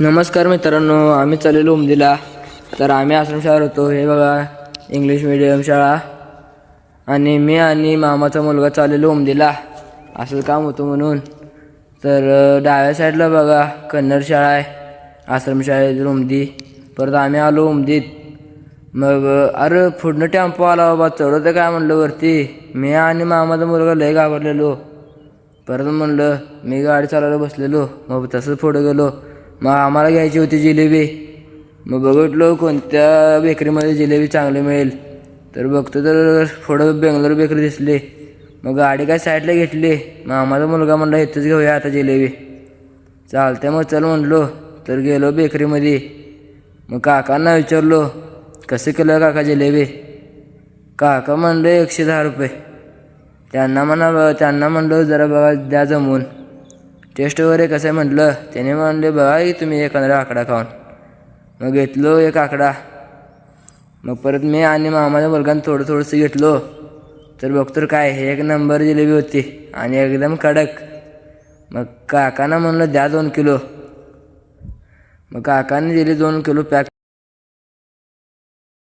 नमस्कार मित्रांनो आम्ही चाललेलो उमदीला. तर आम्ही आश्रमशाळेवर होतो. हे बघा इंग्लिश मिडियम शाळा. आणि मी आणि मामाचा मुलगा चाललेलो उमदीला. असं काम होतं म्हणून. तर डाव्या साईडला बघा कन्नड शाळा आहे. आश्रमशाळेत उमदी. परत आम्ही आलो उमदीत. मग अरे पुढनं टेम्पो आला बाबा. चढवतं काय म्हणलं वरती? मी आणि मामाचा मुलगा लय घाबरलेलो. परत म्हणलं मी गाडी चालवायला बसलेलो. मग तसंच पुढे गेलो. मग आम्हाला घ्यायची होती जिलेबी. मग बघितलो कोणत्या बेकरीमध्ये जिलेबी चांगली मिळेल. तर बघतो तर पुढं बेंगलोर बेकरी दिसली. मग गाडी काय साईडला घेतली. मग आम्हाला मुलगा म्हणला इथंच घेऊया आता जिलेबी. चालते मग चल म्हणलो. तर गेलो बेकरीमध्ये. मग काकांना विचारलो कसं केलं काका जिलेबी? काका म्हणलं एकशे दहा रुपये. त्यांना म्हणा त्यांना म्हणलं जरा बघा द्या जमवून टेस्ट वगैरे कसं आहे म्हटलं? त्याने म्हणले बघा तुम्ही एखादा आकडा खाऊन. मग घेतलो एक आकडा. मग परत मी आणि मामाच्या मुलगानं थोडं थोडंसं घेतलो. तर बघतो काय हे एक नंबर जिलेबी होती आणि एकदम कडक. मग काकांना म्हणलं द्या दोन किलो. मग काकाने दिली दोन किलो पॅक.